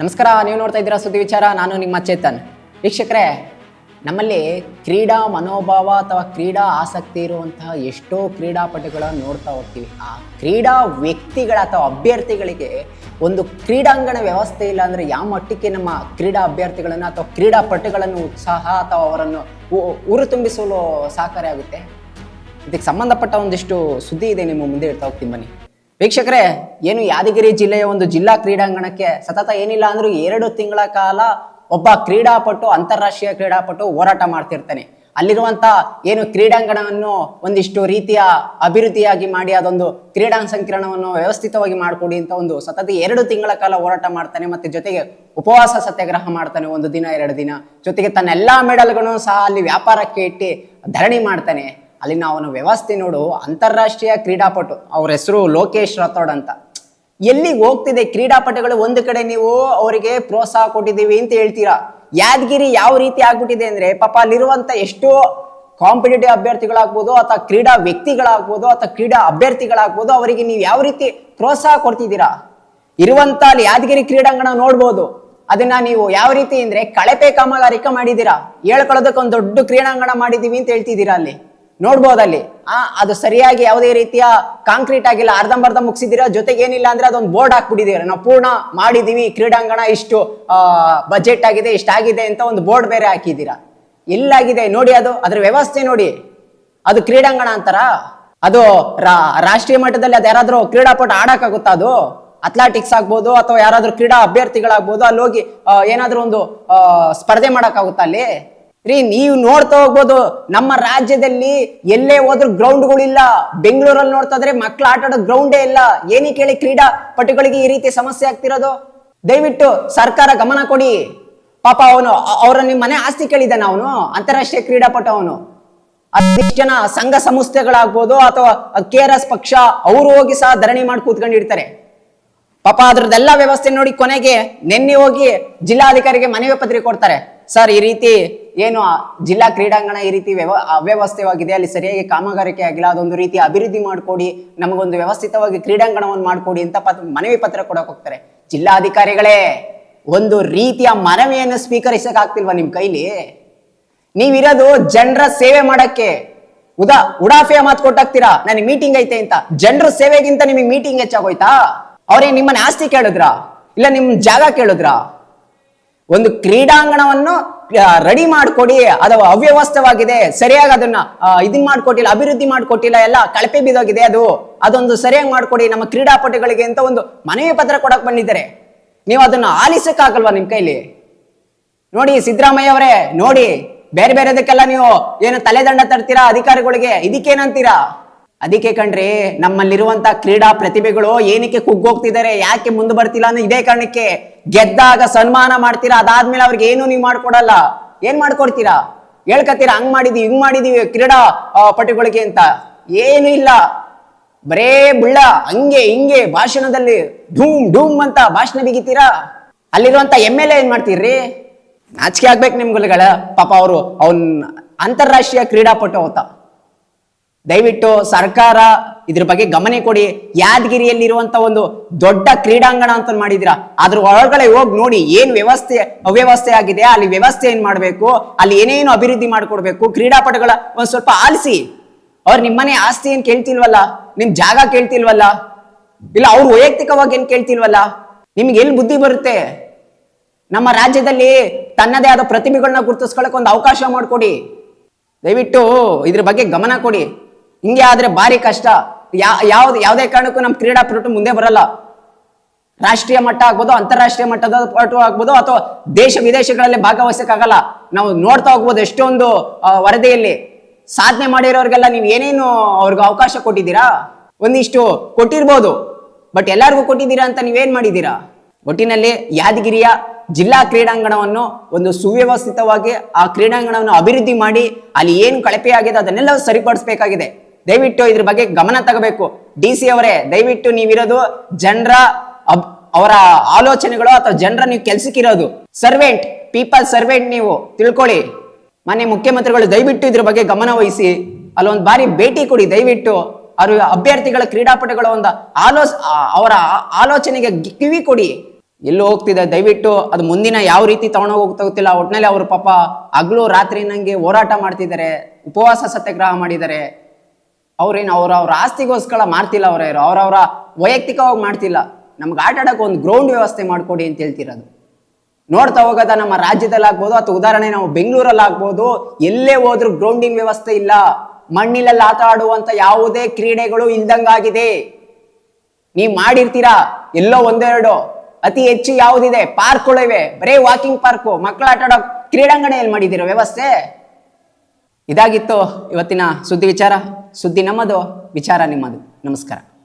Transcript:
ನಮಸ್ಕಾರ, ನೀವು ನೋಡ್ತಾ ಇದ್ದೀರಾ ಸುದ್ದಿ ವಿಚಾರ, ನಾನು ನಿಮ್ಮ ಚೇತನ್. ವೀಕ್ಷಕರೇ, ನಮ್ಮಲ್ಲಿ ಕ್ರೀಡಾ ಮನೋಭಾವ ಅಥವಾ ಕ್ರೀಡಾ ಆಸಕ್ತಿ ಇರುವಂತಹ ಎಷ್ಟೋ ಕ್ರೀಡಾಪಟುಗಳನ್ನು ನೋಡ್ತಾ ಹೋಗ್ತೀವಿ. ಆ ಕ್ರೀಡಾ ವ್ಯಕ್ತಿಗಳ ಅಥವಾ ಅಭ್ಯರ್ಥಿಗಳಿಗೆ ಒಂದು ಕ್ರೀಡಾಂಗಣ ವ್ಯವಸ್ಥೆ ಇಲ್ಲ ಅಂದರೆ ಯಾವ ಮಟ್ಟಕ್ಕೆ ನಮ್ಮ ಕ್ರೀಡಾ ಅಭ್ಯರ್ಥಿಗಳನ್ನು ಅಥವಾ ಕ್ರೀಡಾಪಟುಗಳನ್ನು ಉತ್ಸಾಹ ಅಥವಾ ಅವರನ್ನು ಉರು ತುಂಬಿಸಲು ಸಹಕಾರಿ ಆಗುತ್ತೆ ಇದಕ್ಕೆ ಸಂಬಂಧಪಟ್ಟ ಒಂದಿಷ್ಟು ಸುದ್ದಿ ಇದೆ, ನಿಮ್ಮ ಮುಂದೆ ಇಡ್ತಾ ಹೋಗ್ತೀನಿ ಬನ್ನಿ. ವೀಕ್ಷಕರೇ, ಏನು ಯಾದಗಿರಿ ಜಿಲ್ಲೆಯ ಒಂದು ಜಿಲ್ಲಾ ಕ್ರೀಡಾಂಗಣಕ್ಕೆ ಸತತ ಏನಿಲ್ಲ ಅಂದ್ರೂ ಎರಡು ತಿಂಗಳ ಕಾಲ ಒಬ್ಬ ಕ್ರೀಡಾಪಟು, ಅಂತಾರಾಷ್ಟ್ರೀಯ ಕ್ರೀಡಾಪಟು ಹೋರಾಟ ಮಾಡ್ತಿರ್ತಾನೆ. ಅಲ್ಲಿರುವಂತ ಏನು ಕ್ರೀಡಾಂಗಣವನ್ನು ಒಂದಿಷ್ಟು ರೀತಿಯ ಅಭಿವೃದ್ಧಿಯಾಗಿ ಮಾಡಿ, ಅದೊಂದು ಕ್ರೀಡಾ ಸಂಕಿರಣವನ್ನು ವ್ಯವಸ್ಥಿತವಾಗಿ ಮಾಡಿಕೊಡಿ ಅಂತ ಒಂದು ಸತತ ಎರಡು ತಿಂಗಳ ಕಾಲ ಹೋರಾಟ ಮಾಡ್ತಾನೆ, ಮತ್ತೆ ಜೊತೆಗೆ ಉಪವಾಸ ಸತ್ಯಾಗ್ರಹ ಮಾಡ್ತಾನೆ ಒಂದು ದಿನ, ಎರಡು ದಿನ. ಜೊತೆಗೆ ತನ್ನ ಎಲ್ಲಾ ಮೆಡಲ್ಗಳನ್ನು ಸಹ ಅಲ್ಲಿ ವ್ಯಾಪಾರಕ್ಕೆ ಇಟ್ಟು ಧರಣಿ ಮಾಡ್ತಾನೆ. ಅಲ್ಲಿನ ಅವನ ವ್ಯವಸ್ಥೆ ನೋಡು, ಅಂತಾರಾಷ್ಟ್ರೀಯ ಕ್ರೀಡಾಪಟು, ಅವ್ರ ಹೆಸರು ಲೋಕೇಶ್ ರಥೋಡ್ ಅಂತ. ಎಲ್ಲಿಗೆ ಹೋಗ್ತಿದೆ ಕ್ರೀಡಾಪಟುಗಳು? ಒಂದು ಕಡೆ ನೀವು ಅವರಿಗೆ ಪ್ರೋತ್ಸಾಹ ಕೊಟ್ಟಿದ್ದೀವಿ ಅಂತ ಹೇಳ್ತೀರಾ? ಯಾದಗಿರಿ ಯಾವ ರೀತಿ ಆಗ್ಬಿಟ್ಟಿದೆ ಅಂದ್ರೆ, ಪಾಪ ಅಲ್ಲಿರುವಂತ ಎಷ್ಟೋ ಕಾಂಪಿಟೇಟಿವ್ ಅಭ್ಯರ್ಥಿಗಳಾಗ್ಬೋದು ಅಥವಾ ಕ್ರೀಡಾ ವ್ಯಕ್ತಿಗಳಾಗ್ಬೋದು ಅಥವಾ ಕ್ರೀಡಾ ಅಭ್ಯರ್ಥಿಗಳಾಗ್ಬೋದು, ಅವರಿಗೆ ನೀವು ಯಾವ ರೀತಿ ಪ್ರೋತ್ಸಾಹ ಕೊಡ್ತಿದ್ದೀರಾ? ಇರುವಂತ ಅಲ್ಲಿ ಯಾದಗಿರಿ ಕ್ರೀಡಾಂಗಣ ನೋಡ್ಬೋದು. ಅದನ್ನ ನೀವು ಯಾವ ರೀತಿ ಅಂದ್ರೆ ಕಳಪೆ ಕಾಮಗಾರಿಕೆ ಮಾಡಿದ್ದೀರಾ? ಹೇಳ್ಕೊಳ್ಳೋದಕ್ಕೆ ಒಂದು ದೊಡ್ಡ ಕ್ರೀಡಾಂಗಣ ಮಾಡಿದೀವಿ ಅಂತ ಹೇಳ್ತಿದ್ದೀರಾ ಅಲ್ಲಿ? ನೋಡ್ಬೋದು ಅಲ್ಲಿ ಆ, ಅದು ಸರಿಯಾಗಿ ಯಾವುದೇ ರೀತಿಯ ಕಾಂಕ್ರೀಟ್ ಆಗಿಲ್ಲ, ಅರ್ಧಂಬರ್ಧ ಮುಗಿಸಿದಿರೋ ಜೊತೆಗೆ ಏನಿಲ್ಲ ಅಂದ್ರೆ ಅದೊಂದು ಬೋರ್ಡ್ ಹಾಕ್ಬಿಟ್ಟಿದ್ದೀರ ನಾವು ಪೂರ್ಣ ಮಾಡಿದೀವಿ ಕ್ರೀಡಾಂಗಣ ಇಷ್ಟು ಬಜೆಟ್ ಆಗಿದೆ, ಇಷ್ಟಾಗಿದೆ ಅಂತ ಒಂದು ಬೋರ್ಡ್ ಬೇರೆ ಹಾಕಿದ್ದೀರಾ? ಎಲ್ಲಾಗಿದೆ ನೋಡಿ ಅದು, ಅದ್ರ ವ್ಯವಸ್ಥೆ ನೋಡಿ. ಅದು ಕ್ರೀಡಾಂಗಣ ಅಂತಾರ? ಅದು ರಾಷ್ಟ್ರೀಯ ಮಟ್ಟದಲ್ಲಿ ಅದು ಯಾರಾದರೂ ಕ್ರೀಡಾಪಟ ಆಡೋಕ್ಕಾಗುತ್ತಾ ಅದು? ಅಥ್ಲೆಟಿಕ್ಸ್ ಆಗ್ಬೋದು ಅಥವಾ ಯಾರಾದರೂ ಕ್ರೀಡಾ ಅಭ್ಯರ್ಥಿಗಳಾಗ್ಬೋದು ಅಲ್ಲಿ ಹೋಗಿ ಏನಾದರೂ ಒಂದು ಸ್ಪರ್ಧೆ ಮಾಡೋಕ್ಕಾಗುತ್ತಾ ಅಲ್ಲಿ? ರೀ, ನೀವು ನೋಡ್ತಾ ಹೋಗ್ಬೋದು, ನಮ್ಮ ರಾಜ್ಯದಲ್ಲಿ ಎಲ್ಲೇ ಹೋದ್ರೂ ಗ್ರೌಂಡ್ಗಳಿಲ್ಲ ಬೆಂಗಳೂರಲ್ಲಿ ನೋಡ್ತಾ ಇದ್ರೆ ಮಕ್ಕಳು ಆಟ ಆಡೋ ಗ್ರೌಂಡೇ ಇಲ್ಲ. ಏನಕ್ಕೆ ಹೇಳಿ ಕ್ರೀಡಾಪಟುಗಳಿಗೆ ಈ ರೀತಿ ಸಮಸ್ಯೆ ಆಗ್ತಿರೋದು? ದಯವಿಟ್ಟು ಸರ್ಕಾರ ಗಮನ ಕೊಡಿ. ಪಾಪ ಅವನು, ಅವರ ನಿಮ್ಮ ಮನೆ ಆಸ್ತಿ ಕೇಳಿದ್ದಾನೆ ಅವನು, ಅಂತಾರಾಷ್ಟ್ರೀಯ ಕ್ರೀಡಾಪಟು ಅವನು. ಅದಿಷ್ಟು ಜನ ಸಂಘ ಸಂಸ್ಥೆಗಳಾಗ್ಬೋದು ಅಥವಾ ಕೆ ಆರ್ ಎಸ್ ಪಕ್ಷ, ಅವರು ಹೋಗಿ ಸಹ ಧರಣಿ ಮಾಡಿ ಕೂತ್ಕೊಂಡಿರ್ತಾರೆ. ಪಾಪ ಅದ್ರದ್ದೆಲ್ಲ ವ್ಯವಸ್ಥೆ ನೋಡಿ ಕೊನೆಗೆ ನೆನ್ನೆ ಹೋಗಿ ಜಿಲ್ಲಾಧಿಕಾರಿಗೆ ಮನವಿ ಪತ್ರಿಕೆ ಕೊಡ್ತಾರೆ. ಸರ್, ಈ ರೀತಿ ಏನು ಜಿಲ್ಲಾ ಕ್ರೀಡಾಂಗಣ ಈ ರೀತಿ ವ್ಯವ ಅವ್ಯವಸ್ಥೆವಾಗಿದೆ, ಅಲ್ಲಿ ಸರಿಯಾಗಿ ಕಾಮಗಾರಿಕೆ ಆಗಿಲ್ಲ, ಅದೊಂದು ರೀತಿ ಅಭಿವೃದ್ಧಿ ಮಾಡಿಕೊಡಿ, ನಮಗೊಂದು ವ್ಯವಸ್ಥಿತವಾಗಿ ಕ್ರೀಡಾಂಗಣವನ್ನು ಮಾಡಿಕೊಡಿ ಅಂತ ಪತ್, ಮನವಿ ಪತ್ರ ಕೊಡಕ್ಕೆ ಹೋಗ್ತಾರೆ. ಜಿಲ್ಲಾಧಿಕಾರಿಗಳೇ, ಒಂದು ರೀತಿಯ ಮನವಿಯನ್ನು ಸ್ವೀಕರಿಸಕ್ಕೆ ಆಗ್ತಿಲ್ವಾ ನಿಮ್ ಕೈಲಿ? ನೀವಿರೋದು ಜನರ ಸೇವೆ ಮಾಡಕ್ಕೆ. ಉದಾ, ಉಡಾಫೆಯ ಮಾತು ಕೊಟ್ಟಾಗ್ತೀರಾ? ನನಗೆ ಮೀಟಿಂಗ್ ಐತೆ ಅಂತ. ಜನರ ಸೇವೆಗಿಂತ ನಿಮಗೆ ಮೀಟಿಂಗ್ ಹೆಚ್ಚಾಗೋಯ್ತಾ? ಅವ್ರೇ ನಿಮ್ಮನ್ನ ಆಸ್ತಿ ಕೇಳಿದ್ರಾ? ಇಲ್ಲ ನಿಮ್ ಜಾಗ ಕೇಳಿದ್ರಾ? ಒಂದು ಕ್ರೀಡಾಂಗಣವನ್ನು ರೆಡಿ ಮಾಡ್ಕೊಡಿ ಅದು ಅವ್ಯವಸ್ಥವಾಗಿದೆ, ಸರಿಯಾಗಿ ಅದನ್ನ ಇದನ್ ಮಾಡ್ಕೊಟ್ಟಿಲ್ಲ, ಅಭಿವೃದ್ಧಿ ಮಾಡ್ಕೊಟ್ಟಿಲ್ಲ, ಎಲ್ಲ ಕಳಪೆ ಬಿದ್ದೋಗಿದೆ ಅದು. ಅದೊಂದು ಸರಿಯಾಗಿ ಮಾಡ್ಕೊಡಿ, ನಮ್ಮ ಕ್ರೀಡಾಪಟುಗಳಿಗೆ ಅಂತ ಒಂದು ಮನವಿ ಪತ್ರ ಕೊಡಕ್ ಬಂದಿದ್ದಾರೆ. ನೀವು ಅದನ್ನ ಆಲಿಸಕ್ಕಾಗಲ್ವಾ ನಿಮ್ ಕೈಲಿ? ನೋಡಿ, ಸಿದ್ದರಾಮಯ್ಯ ಅವರೇ, ನೋಡಿ, ಬೇರೆ ಬೇರೆದಕ್ಕೆಲ್ಲ ನೀವು ಏನು ತಲೆದಂಡ ತರ್ತೀರಾ ಅಧಿಕಾರಿಗಳಿಗೆ? ಇದಕ್ಕೇನಂತೀರಾ? ಅದಕ್ಕೆ ಕಣ್ರಿ ನಮ್ಮಲ್ಲಿರುವಂತ ಕ್ರೀಡಾ ಪ್ರತಿಭೆಗಳು ಏನಕ್ಕೆ ಕುಗ್ಗೋಗ್ತಿದ್ದಾರೆ, ಯಾಕೆ ಮುಂದೆ ಬರ್ತಿಲ್ಲ ಅನ್ನೋ ಇದೇ ಕಾರಣಕ್ಕೆ ಗೆದ್ದಾಗ ಸನ್ಮಾನ ಮಾಡ್ತೀರಾ, ಅದಾದ್ಮೇಲೆ ಅವ್ರಿಗೆ ಏನು ನೀವು ಮಾಡ್ಕೊಡಲ್ಲ. ಏನ್ ಮಾಡ್ಕೊಡ್ತೀರಾ? ಹೇಳ್ಕತ್ತೀರಾ, ಹಂಗ್ ಮಾಡಿದೀವಿ, ಹಿಂಗ್ ಮಾಡಿದೀವಿ ಕ್ರೀಡಾ ಪಟುಗಳಿಗೆ ಅಂತ. ಏನು ಇಲ್ಲ. ಬರೇ ಬುಳ್ಳ ಹಂಗೆ, ಹಿಂಗೆ, ಭಾಷಣದಲ್ಲಿ ಧೂಮ್ ಢೂಮ್ ಅಂತ ಭಾಷಣ ಬಿಗಿತೀರಾ? ಅಲ್ಲಿರುವಂತ ಎಂ ಎಲ್ ಎ ಏನ್ ಮಾಡ್ತೀರ್ರಿ ನಾಚಿಕೆ ಆಗ್ಬೇಕು ನಿಮ್ಗಳ ಪಾಪ ಅವರು, ಅವನ್ ಅಂತಾರಾಷ್ಟ್ರೀಯ ಕ್ರೀಡಾಪಟು ಅವತ ದಯವಿಟ್ಟು ಸರ್ಕಾರ ಇದ್ರ ಬಗ್ಗೆ ಗಮನ ಕೊಡಿ. ಯಾದಗಿರಿಯಲ್ಲಿರುವಂತ ಒಂದು ದೊಡ್ಡ ಕ್ರೀಡಾಂಗಣ ಅಂತ ಮಾಡಿದಿರಾ ಅದ್ರ ಒಳಗಡೆ ಹೋಗಿ ನೋಡಿ ಏನ್ ವ್ಯವಸ್ಥೆ ಅವ್ಯವಸ್ಥೆ ಆಗಿದೆ, ಅಲ್ಲಿ ವ್ಯವಸ್ಥೆ ಏನ್ ಮಾಡ್ಬೇಕು, ಅಲ್ಲಿ ಏನೇನು ಅಭಿವೃದ್ಧಿ ಮಾಡ್ಕೊಡ್ಬೇಕು, ಕ್ರೀಡಾಪಟುಗಳ ಒಂದ್ ಸ್ವಲ್ಪ ಆಲಿಸಿ. ಅವ್ರು ನಿಮ್ಮನೆ ಆಸ್ತಿ ಏನ್ ಕೇಳ್ತಿಲ್ವಲ್ಲ? ನಿಮ್ ಜಾಗ ಕೇಳ್ತಿಲ್ವಲ್ಲ? ಇಲ್ಲ, ಅವ್ರು ವೈಯಕ್ತಿಕವಾಗಿ ಏನ್ ಕೇಳ್ತಿಲ್ವಲ್ಲ? ನಿಮ್ಗೆ ಎಲ್ಲಿ ಬುದ್ಧಿ ಬರುತ್ತೆ? ನಮ್ಮ ರಾಜ್ಯದಲ್ಲಿ ತನ್ನದೇ ಆದ ಪ್ರತಿಭೆಗಳನ್ನ ಗುರುತಿಸ್ಕೊಳಕ್ ಒಂದು ಅವಕಾಶ ಮಾಡಿಕೊಡಿ. ದಯವಿಟ್ಟು ಇದ್ರ ಬಗ್ಗೆ ಗಮನ ಕೊಡಿ. ಹಿಂಗೆ ಆದ್ರೆ ಭಾರಿ ಕಷ್ಟ. ಯಾ, ಯಾವ್ದು, ಯಾವುದೇ ಕಾರಣಕ್ಕೂ ನಮ್ಮ ಕ್ರೀಡಾಪಟು ಮುಂದೆ ಬರಲ್ಲ. ರಾಷ್ಟ್ರೀಯ ಮಟ್ಟ ಆಗ್ಬೋದು, ಅಂತಾರಾಷ್ಟ್ರೀಯ ಮಟ್ಟದ ಪಟು ಆಗ್ಬೋದು, ಅಥವಾ ದೇಶ ವಿದೇಶಗಳಲ್ಲಿ ಭಾಗವಹಿಸಕ್ಕಾಗಲ್ಲ. ನಾವು ನೋಡ್ತಾ ಹೋಗ್ಬೋದು ಎಷ್ಟೊಂದು ವರದಿಯಲ್ಲಿ. ಸಾಧನೆ ಮಾಡಿರೋರಿಗೆಲ್ಲ ನೀವು ಏನೇನು ಅವ್ರಿಗೆ ಅವಕಾಶ ಕೊಟ್ಟಿದ್ದೀರಾ? ಒಂದಿಷ್ಟು ಕೊಟ್ಟಿರ್ಬೋದು. ಬಟ್ ಎಲ್ಲರಿಗೂ ಕೊಟ್ಟಿದ್ದೀರಾ ಅಂತ ನೀವೇನ್ ಮಾಡಿದ್ದೀರಾ? ಒಟ್ಟಿನಲ್ಲಿ ಯಾದಗಿರಿಯ ಜಿಲ್ಲಾ ಕ್ರೀಡಾಂಗಣವನ್ನು ಒಂದು ಸುವ್ಯವಸ್ಥಿತವಾಗಿ ಆ ಕ್ರೀಡಾಂಗಣವನ್ನು ಅಭಿವೃದ್ಧಿ ಮಾಡಿ, ಅಲ್ಲಿ ಏನು ಕಳಪೆಯಾಗಿದೆ ಅದನ್ನೆಲ್ಲ ಸರಿಪಡಿಸಬೇಕಾಗಿದೆ. ದಯವಿಟ್ಟು ಇದ್ರ ಬಗ್ಗೆ ಗಮನ ತಗೋಬೇಕು. ಡಿ ಸಿ ಅವರೇ, ದಯವಿಟ್ಟು ನೀವಿರೋದು ಜನರ ಅವರ ಆಲೋಚನೆಗಳು ಅಥವಾ ಜನರ ನೀವು ಕೆಲ್ಸಕ್ಕಿರೋದು. ಸರ್ವೆಂಟ್ ಪೀಪಲ್ ಸರ್ವೆಂಟ್ ನೀವು, ತಿಳ್ಕೊಳ್ಳಿ. ಮನೆ ಮುಖ್ಯಮಂತ್ರಿಗಳು, ದಯವಿಟ್ಟು ಇದ್ರ ಬಗ್ಗೆ ಗಮನ ವಹಿಸಿ. ಅಲ್ಲೊಂದು ಬಾರಿ ಭೇಟಿ ಕೊಡಿ, ದಯವಿಟ್ಟು. ಅವರು ಅಭ್ಯರ್ಥಿಗಳ ಕ್ರೀಡಾಪಟುಗಳ ಒಂದು ಆಲೋಚ ಅವರ ಆಲೋಚನೆಗೆ ಕಿವಿ ಕೊಡಿ. ಎಲ್ಲೂ ಹೋಗ್ತಿದೆ, ದಯವಿಟ್ಟು ಅದು ಮುಂದಿನ ಯಾವ ರೀತಿ ತಗೊಂಡೋಗಿ ಹೋಗ್ತಾ ಹೋಗ್ತಿಲ್ಲ ಒಟ್ನಲ್ಲಿ ಅವರು ಪಾಪ ಹಗ್ಲು ರಾತ್ರಿ ನಂಗೆ ಹೋರಾಟ ಮಾಡ್ತಿದ್ದಾರೆ, ಉಪವಾಸ ಸತ್ಯಾಗ್ರಹ ಮಾಡಿದ್ದಾರೆ. ಅವ್ರೇನು ಅವ್ರ ಅವ್ರ ಆಸ್ತಿಗೋಸ್ಕರ ಮಾಡ್ತಿಲ್ಲ ಅವರೇ ಅವ್ರವ್ರ ವೈಯಕ್ತಿಕವಾಗಿ ಮಾಡ್ತಿಲ್ಲ. ನಮ್ಗೆ ಆಟ ಆಡೋಕೆ ಒಂದು ಗ್ರೌಂಡ್ ವ್ಯವಸ್ಥೆ ಮಾಡಿಕೊಡಿ ಅಂತ ಹೇಳ್ತಿರೋದು. ನೋಡ್ತಾ ಹೋಗೋದ ನಮ್ಮ ರಾಜ್ಯದಲ್ಲಿ ಆಗ್ಬೋದು ಅಥವಾ ಉದಾಹರಣೆ ನಾವು ಬೆಂಗಳೂರಲ್ಲಿ ಆಗ್ಬೋದು, ಎಲ್ಲೇ ಹೋದ್ರೂ ಗ್ರೌಂಡಿಂಗ್ ವ್ಯವಸ್ಥೆ ಇಲ್ಲ. ಮಣ್ಣಿನಲ್ಲಿ ಆಟ ಆಡುವಂಥ ಯಾವುದೇ ಕ್ರೀಡೆಗಳು ಇಲ್ದಂಗಾಗಿದೆ. ನೀವು ಮಾಡಿರ್ತೀರಾ? ಎಲ್ಲೋ ಒಂದೆರಡು. ಅತಿ ಹೆಚ್ಚು ಯಾವುದಿದೆ? ಪಾರ್ಕ್ಗಳಿವೆ ಬರೀ ವಾಕಿಂಗ್ ಪಾರ್ಕು ಮಕ್ಕಳು ಆಟ ಆಡೋ ಕ್ರೀಡಾಂಗಣ ಎಲ್ಲಿ ಮಾಡಿದ್ದೀರಾ ವ್ಯವಸ್ಥೆ. ಇದಾಗಿತ್ತು ಇವತ್ತಿನ ಸುದ್ದಿ ವಿಚಾರ? ಸುದ್ದಿ ನಮ್ಮದು? ವಿಚಾರ ನಿಮ್ಮದು. ನಮಸ್ಕಾರ.